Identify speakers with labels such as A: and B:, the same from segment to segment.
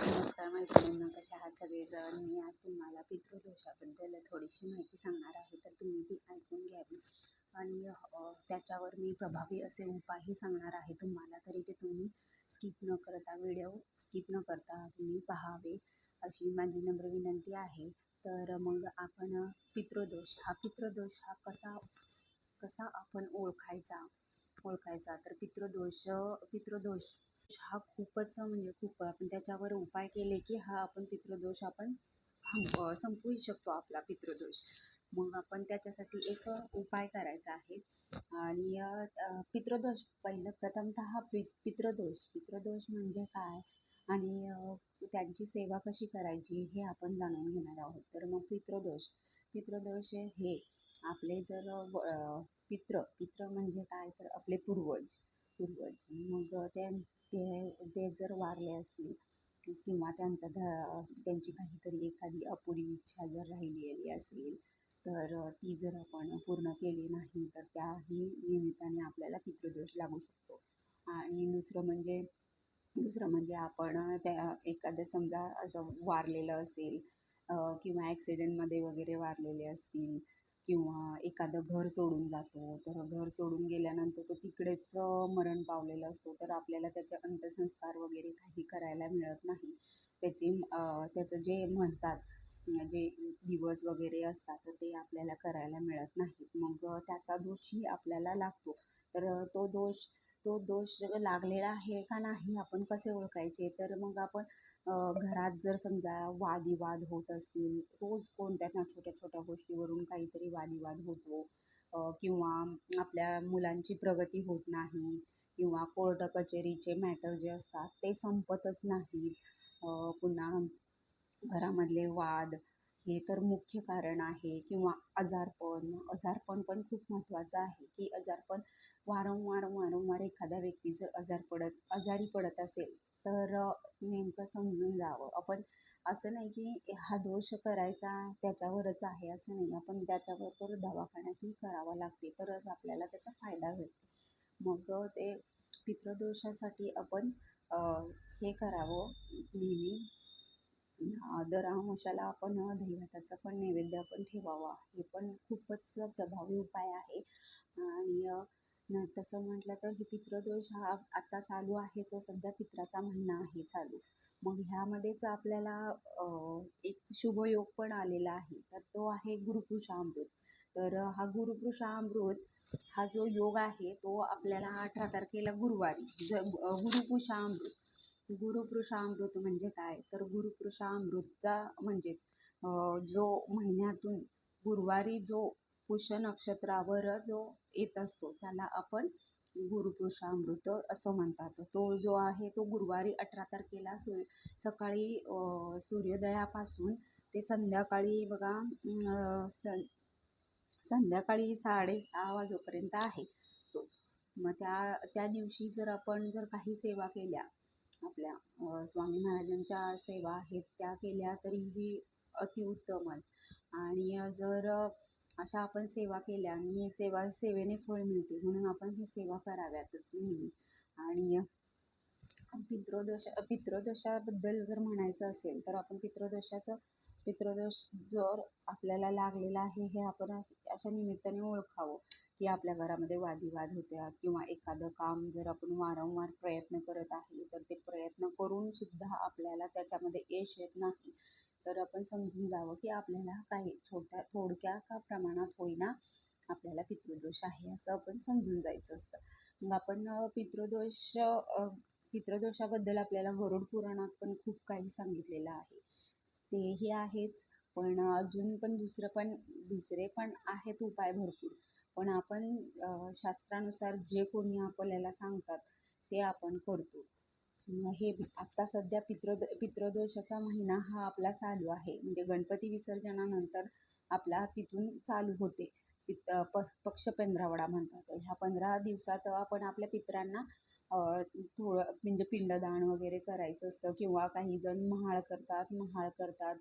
A: नमस्कार मैत्रिणींनो कशा आहात सगळेजण मी आज तुम्हाला पितृदोषाबद्दल थोडीशी माहिती सांगणार आहे तर तुम्ही ती ऐकून घ्यावी आणि त्याच्यावर मी प्रभावी असे उपायही सांगणार आहे तुम्हाला तरी ते तुम्ही स्किप न करता व्हिडिओ स्किप न करता तुम्ही पहावे अशी माझी नम्र विनंती आहे. तर मग आपण पितृदोष हा पितृदोष हा कसा कसा आपण ओळखायचा? ओळखायचा. तर पितृदोष पितृदोष हा खूपच म्हणजे खूप आपण त्याच्यावर उपाय केले की हा आपण पितृदोष आपण संपवू शकतो आपला पितृदोष. मग आपण त्याच्यासाठी एक उपाय करायचा आहे. आणि पितृदोष पहिलं प्रथमतः हा पि पितृदोष. पितृदोष म्हणजे काय? आणि त्यांची सेवा कशी करायची हे आपण जाणून घेणार आहोत. तर मग पितृदोष. पितृदोष हे आपले जर पित्र पित्र म्हणजे काय? तर आपले पूर्वज. पूर्वज. मग त्या ते ते जर वारले असतील किंवा त्यांचा ध त्यांची काहीतरी एखादी अपुरी इच्छा जर राहिलेली असेल तर ती जर आपण पूर्ण केली नाही तर त्याही निमित्ताने आपल्याला पितृदोष लागू शकतो. आणि दुसरं म्हणजे दुसरं म्हणजे आपण त्या एखादं समजा असं वारलेलं असेल किंवा ॲक्सिडेंटमध्ये वगैरे वारलेले असतील किंवा एखादं घर सोडून जातो तर घर सोडून गेल्यानंतर तो तिकडेच मरण पावलेला असतो. तर आपल्याला त्याचे अंत्यसंस्कार वगैरे काही करायला मिळत नाही. त्याची त्याचं जे म्हणतात जे दिवस वगैरे असतात तर ते आपल्याला करायला मिळत नाहीत. मग त्याचा दोषही आपल्याला लागतो. तर तो दोष तो दोष लागलेला आहे का नाही आपण कसे ओळखायचे? तर मग आपण घरात जर समजा वादविवाद होत असतील रोज कोणत्या ना छोट्या छोट्या गोष्टीवरून काहीतरी वादविवाद होतो. किंवा आपल्या मुलांची प्रगती होत नाही किंवा कोर्ट कचेरीचे मॅटर जे असतात ते संपतच नाहीत. पुन्हा घरामधले वाद हे तर मुख्य कारण आहे. किंवा आजारपण आजारपण पण खूप महत्त्वाचं आहे की आजारपण वारंवार वारंवार एखाद्या व्यक्ती जर आजार पडत आजारी पडत असेल तर नेमकं समजून जावं. आपण असं नाही की हा दोष करायचा त्याच्यावरच आहे असं नाही. आपण त्याच्याबरोबर दवाखान्यातही करावा लागते तरच आपल्याला त्याचा फायदा होईल. मग ते पितृदोषासाठी आपण हे करावं नेहमी. दर अमावस्याला आपण अ, दहीभाताचा पण नैवेद्य आपण ठेवावा. हे पण खूपच प्रभावी उपाय आहे. आणि तसं म्हटलं तर हे पितृदोष हा आत्ता चालू आहे तो सध्या पित्राचा महिना आहे चालू. मग ह्यामध्येच आपल्याला एक शुभयोग पण आलेला आहे तर तो आहे गुरुकृषामृत. तर हा गुरुकृषामृत हा जो योग आहे तो आपल्याला अठरा तारखेला गुरुवारी ज गुरुकृषामृत. गुरुकृषामृत म्हणजे काय? तर गुरुकृषामृतचा म्हणजेच जो महिन्यातून गुरुवारी जो पुष्य नक्षत्रावर जो येत असतो त्याला आपण गुरुपुरुषामृत असं म्हणतात. तो जो आहे तो गुरुवारी अठरा तारखेला सु सकाळी सूर्योदयापासून ते संध्याकाळी बघा सं संध्याकाळी साडेसहा वाजेपर्यंत आहे तो. मग त्या त्या दिवशी जर आपण जर काही सेवा केल्या आपल्या स्वामी महाराजांच्या सेवा आहेत त्या केल्या तरीही अतिउत्तम आणि जर अशा आपण सेवा केल्या आणि सेवा सेवेने फळ मिळते. म्हणून आपण हे सेवा कराव्यातच नेहमी. आणि पितृदोषा पितृदोषाबद्दल जर म्हणायचं असेल तर आपण पितृदोषाचं पितृदोष जर आपल्याला लागलेला आहे हे आपण अश- अशा निमित्ताने ओळखावं की आपल्या घरामध्ये वादविवाद होत्या किंवा एखादं काम जर आपण वारंवार प्रयत्न करत आहे तर ते प्रयत्न करूनसुद्धा आपल्याला त्याच्यामध्ये यश येत नाही. तर आपण समजून जावं की आपल्याला काही छोट्या थोडक्या का प्रमाणात होईना आपल्याला पितृदोष आहे असं आपण समजून जायचं असतं. मग आपण पितृदोष पितृदोषाबद्दल आपल्याला गरुड पुराणात पण खूप काही सांगितलेलं आहे. तेही आहेच पण अजून पण दुसरं पण दुसरे पण आहेत उपाय भरपूर. पण आपण शास्त्रानुसार जे कोणी आपल्याला सांगतात ते आपण करतो. हे आत्ता सध्या पितृ पितृदोषाचा महिना हा आपला चालू आहे. म्हणजे गणपती विसर्जनानंतर आपला तिथून चालू होते. पित प पक्ष पंधरावडा म्हणतात. ह्या पंधरा दिवसात आपण आपल्या पित्रांना थोडं म्हणजे पिंडदान वगैरे करायचं असतं किंवा काही जण महाळ करतात महाळ करतात.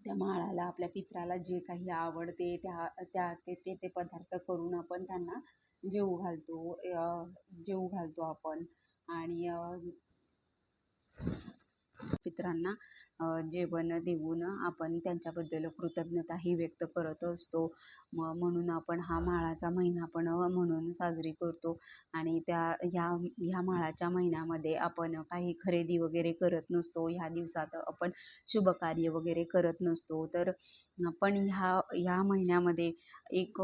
A: त्या माळाला आपल्या पित्राला जे काही आवडते त्या त्या ते ते ते पदार्थ करून आपण त्यांना जेऊ घालतो जेऊ घालतो आपण. आणि मित्रांना जेवण देऊन आपण त्यांच्याबद्दल कृतज्ञताही व्यक्त करत असतो. म म्हणून आपण हा माळाचा महिना पण म्हणून साजरी करतो. आणि त्या ह्या ह्या माळाच्या महिन्यामध्ये आपण काही खरेदी वगैरे करत नसतो. ह्या दिवसात आपण शुभकार्य वगैरे करत नसतो. तर पण ह्या ह्या महिन्यामध्ये एक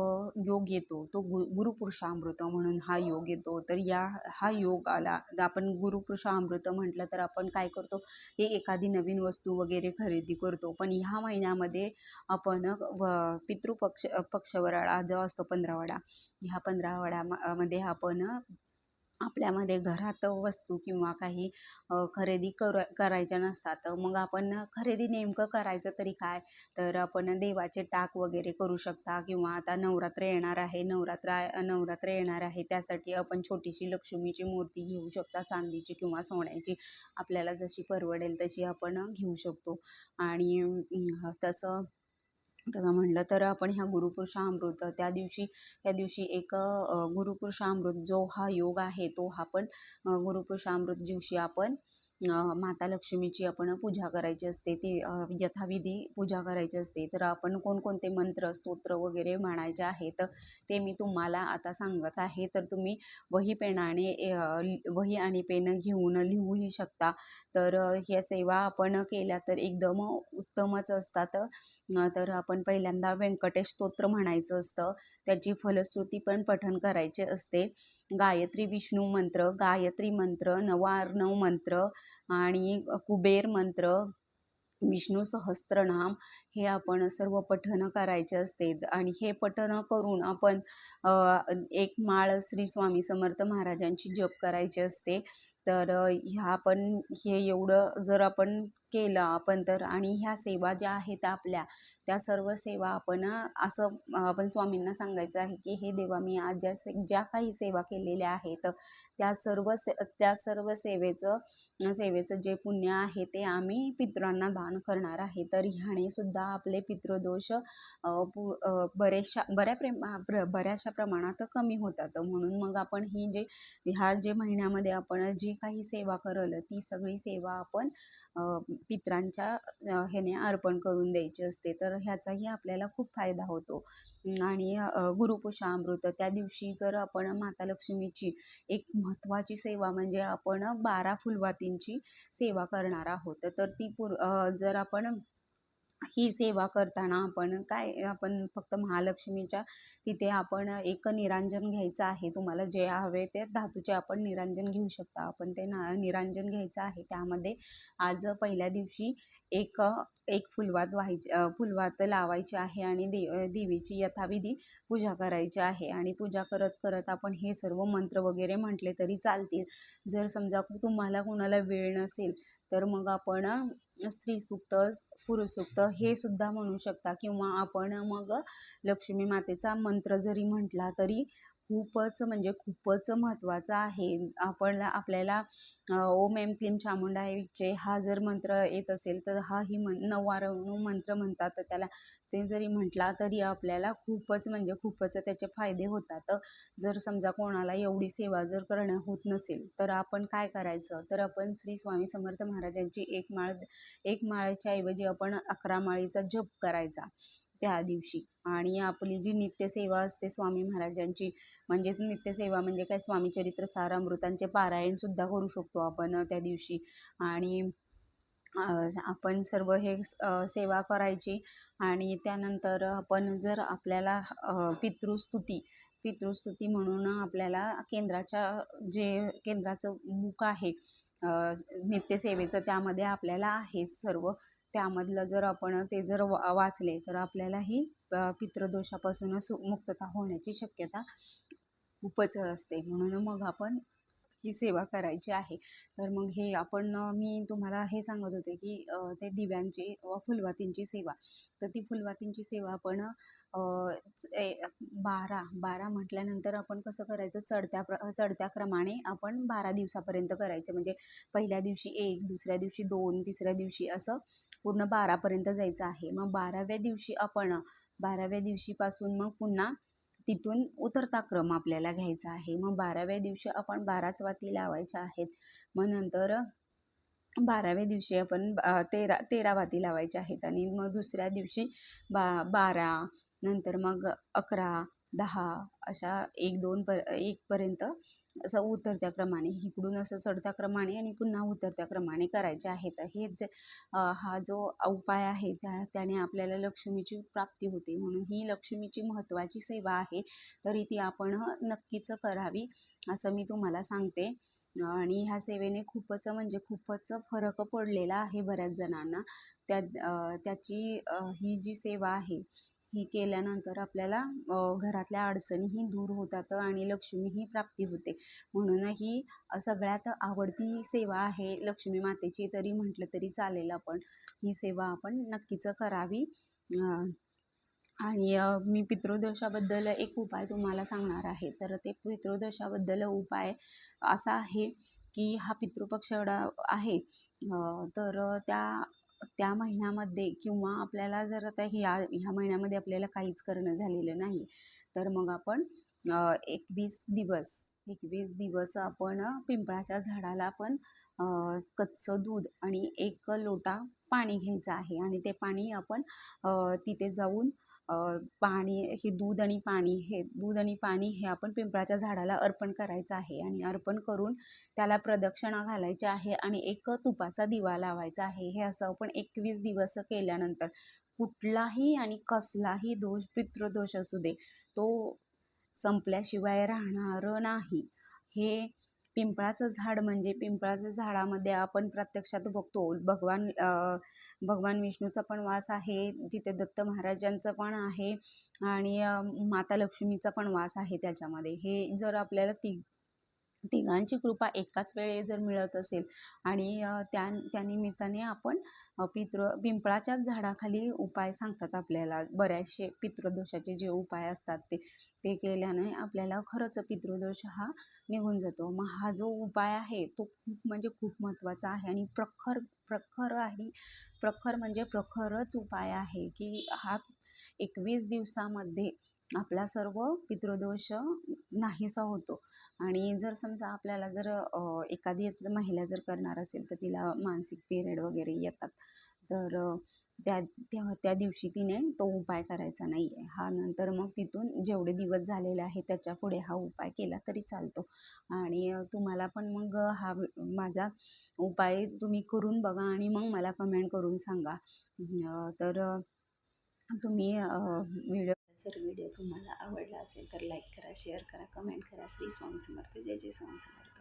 A: योग येतो. तो गु गुरुपुरुषामृत म्हणून हा योग येतो. तर या हा योग आला आपण गुरुपुरुषामृत म्हटलं तर आपण काय करतो? हे एखादी नवीन वस्तू वगैरे खरेदी करतो. पण ह्या महिन्यामध्ये आपण व पितृपक्ष पक्षवराळा जो असतो पंधरावडा ह्या पंधरावडा मध्ये आपण आपल्यामध्ये घरात वस्तू किंवा काही खरेदी कर करायच्या नसतात. मग आपण खरेदी नेमकं करायचं तरी काय? तर आपण देवाचे टाक वगैरे करू शकता किंवा आता नवरात्र येणार आहे. नवरात्र नवरात्र येणार आहे. त्यासाठी आपण छोटीशी लक्ष्मीची मूर्ती घेऊ शकता चांदीची किंवा सोन्याची. आपल्याला जशी परवडेल तशी आपण घेऊ शकतो. आणि तसं तसं म्हणलं तर आपण ह्या गुरुपुरुषामृत त्या दिवशी त्या दिवशी एक गुरुपुरुषामृत जो हा योग आहे तो हा पण गुरुपुरुषामृत दिवशी आपण माता लक्ष्मीची आपण पूजा करायची असते ती यथाविधी पूजा करायची असते. तर आपण कोणकोणते मंत्र स्तोत्र वगैरे म्हणायचे आहेत ते मी तुम्हाला आता सांगत आहे. तर तुम्ही वही पेनाने वही आणि पेन घेऊन लिहूही शकता. तर ह्या सेवा आपण केल्या तर एकदम उत्तमच असतात. तर आपण पहिल्यांदा व्यंकटेश स्तोत्र म्हणायचं असतं. त्याची फलश्रुती पण पठण करायचे असते. गायत्री विष्णू मंत्र गायत्री मंत्र नवार्णव मंत्र आणि कुबेर मंत्र विष्णू सहस्त्रनाम हे आपण सर्व पठनं करायचे असते. आणि हे पठनं करून आपण एक माळ श्री स्वामी समर्थ महाराजांची जप करायची असते. तर ह्या पण हे एवढं जर आपण केलं आपण तर. आणि ह्या सेवा ज्या आहेत आपल्या त्या सर्व सेवा आपण असं आपण स्वामींना सांगायचं आहे की हे देवा मी आज ज्या से ज्या काही सेवा केलेल्या आहेत त्या सर्व से त्या सर्व सेवेचं सेवेचं जे पुण्य आहे ते आम्ही पितरांना दान करणार आहे. तर ह्याने सुद्धा आपले पितृदोष पु बरेचशा बऱ्या प्रेमा बऱ्याचशा प्रमाणात कमी होतात. म्हणून मग आपण ही जे ह्या जे महिन्यामध्ये आपण जी काही सेवा करल ती सगळी सेवा आपण पित्रांच्या ह्याने अर्पण करून द्यायची असते तर ह्याचाही आपल्याला खूप फायदा होतो. आणि गुरुपुषामृत त्या दिवशी जर आपण माता लक्ष्मीची एक महत्त्वाची सेवा म्हणजे आपण बारा फुलवातींची सेवा करणार आहोत तर ती पुर जर आपण ही सेवा करताना आपण काय आपण फक्त महालक्ष्मीच्या तिथे आपण एक निरांजन घ्यायचं आहे. तुम्हाला जे हवे ते धातूचे आपण निरांजन घेऊ शकता. आपण ते ना निरांजन घ्यायचं आहे. त्यामध्ये आज पहिल्या दिवशी एक एक फुलवात व्हायची फुलवात लावायची आहे आणि दे देवीची यथाविधी पूजा करायची आहे. आणि पूजा करत करत आपण हे सर्व मंत्र वगैरे म्हटले तरी चालतील. जर समजा तुम्हाला कोणाला वेळ नसेल तर मग आपण स्त्री सुक्त पुरुष सुक्त हे सुद्धा म्हणू शकता. किंवा आपण मग लक्ष्मी मातेचा मंत्र जरी म्हटला तरी खूपच म्हणजे खूपच महत्त्वाचं आहे. आपण आपल्याला ओम एम क्लीम चामुंडा विचे हा जर मंत्र येत असेल तर हा ही मन नववारणू मंत्र म्हणतात. त्याला ते जरी म्हटला तरी आपल्याला खूपच म्हणजे खूपच त्याचे फायदे होतात. जर समजा कोणाला एवढी सेवा जर करणं होत नसेल तर आपण काय करायचं? तर आपण श्री स्वामी समर्थ महाराजांची एक माळ एक माळेच्या ऐवजी आपण अकरा माळीचा जप करायचा त्या दिवशी. आणि आपली जी नित्यसेवा असते स्वामी महाराजांची म्हणजेच नित्यसेवा म्हणजे काय? स्वामीचरित्र सारामृतांचे पारायणसुद्धा करू शकतो आपण त्या दिवशी. आणि आपण सर्व हे सेवा करायची आणि त्यानंतर आपण जर आपल्याला पितृस्तुती पितृस्तुती म्हणून आपल्याला केंद्राच्या जे केंद्राचं बुक आहे नित्यसेवेचं त्यामध्ये आपल्याला आहे सर्व. त्यामधलं जर आपण ते जर वा वाचले तर आपल्यालाही पितृदोषापासून सु मुक्तता होण्याची शक्यता खूपच असते. म्हणून मग आपण ही सेवा करायची आहे. तर मग हे आपण मी तुम्हाला हे सांगत होते की ते दिव्यांची फुलवातींची सेवा. तर ती फुलवातींची सेवा आपण बारा बारा म्हटल्यानंतर आपण कसं करायचं? चढत्या प्र चढत्या क्रमाने आपण बारा दिवसापर्यंत करायचं. म्हणजे पहिल्या दिवशी एक दुसऱ्या दिवशी दोन तिसऱ्या दिवशी असं पूर्ण बारापर्यंत जायचं आहे. मग बाराव्या दिवशी आपण बाराव्या दिवशीपासून मग पुन्हा तिथून उतरता क्रम आपल्याला घ्यायचा आहे. मग बाराव्या दिवशी आपण बाराच वाती लावायच्या आहेत. मग नंतर बाराव्या दिवशी आपण तेरा तेरा वाती लावायच्या आहेत. आणि मग दुसऱ्या दिवशी बा बारा नंतर मग अकरा दहा अशा एक दोन पर एकपर्यंत असं उतरत्या क्रमाने इकडून असं चढत्या क्रमाने आणि पुन्हा उतरत्या क्रमाने करायचे आहेत हे जे हा जो उपाय आहे त्या त्याने आपल्याला लक्ष्मीची प्राप्ती होते. म्हणून ही लक्ष्मीची महत्त्वाची सेवा आहे. तरी ती आपण नक्कीच करावी असं मी तुम्हाला सांगते. आणि ह्या सेवेने खूपच म्हणजे खूपच फरक पडलेला आहे बऱ्याच जणांना. त्या त्याची ही जी सेवा आहे ही केल्यानंतर आपल्याला घरातल्या अडचणीही दूर होतात आणि लक्ष्मीही प्राप्ती होते. म्हणून ही सगळ्यात आवडती सेवा आहे लक्ष्मी मातेची तरी म्हटलं तरी चालेल आपण. ही सेवा आपण नक्कीच करावी. आणि मी पितृदोषाबद्दल एक उपाय तुम्हाला सांगणार आहे. तर ते पितृदोषाबद्दल उपाय असा आहे की हा पितृपक्ष आहे. तर त्या त्या महिन्यामध्ये किंवा आपल्याला जर आता ह्या ह्या महिन्यामध्ये आपल्याला काहीच करणं झालेलं नाही तर मग आपण एकवीस दिवस एकवीस दिवस आपण पिंपळाच्या झाडाला आपण कच्चं दूध आणि एक लोटा पाणी घ्यायचं आहे आणि ते पाणी आपण तिथे जाऊन पाणी हे दूध आणि पाणी हे दूध आणि पाणी हे आपण पिंपळाच्या झाडाला अर्पण करायचं आहे आणि अर्पण करून त्याला प्रदक्षिणा घालायची आहे आणि एक तुपाचा दिवा लावायचा आहे. हे असं आपण एकवीस दिवस केल्यानंतर कुठलाही आणि कसलाही दोष पितृदोष असू दे तो संपल्याशिवाय राहणार नाही. हे पिंपळाचं झाड म्हणजे पिंपळाच्या झाडामध्ये आपण प्रत्यक्षात बघतो भगवान भगवान विष्णूचा पण वास आहे तिथे दत्त महाराजांचं पण आहे आणि माता लक्ष्मीचा पण वास आहे त्याच्यामध्ये. हे जर आपल्याला ती तिघांची कृपा एकाच वेळी जर मिळत असेल आणि त्या त्यानिमित्ताने आपण पितृ पिंपळाच्याच झाडाखाली उपाय सांगतात आपल्याला. बऱ्याचशे पितृदोषाचे जे उपाय असतात ते ते केल्याने आपल्याला खरंच पितृदोष हा निघून जातो. मग हा जो उपाय आहे तो खूप म्हणजे खूप महत्त्वाचा आहे आणि प्रखर प्रखर आहे प्रखर म्हणजे प्रखरच उपाय आहे की हा एकवीस दिवसामध्ये आपला सर्व पितृदोष नाहीसा होतो. आणि जर समजा आपल्याला जर एखादी महिला जर करणार असेल तर तिला मानसिक पिरियड वगैरे येतात. तर त्या त्या त्या दिवशी तिने तो उपाय करायचा नाही आहे हा नंतर मग तिथून जेवढे दिवस झालेले आहे त्याच्या पुढे हा उपाय केला तरी चालतो. आणि तुम्हाला पण मग हा माझा उपाय तुम्ही करून बघा आणि मग मला कमेंट करून सांगा. तर तुम्ही व्हिडिओ जर व्हिडिओ तुम्हाला आवडला असेल तर लाईक करा शेअर करा कमेंट करा. श्री स्वामी समर्थ. जय जय स्वामी समर्थ.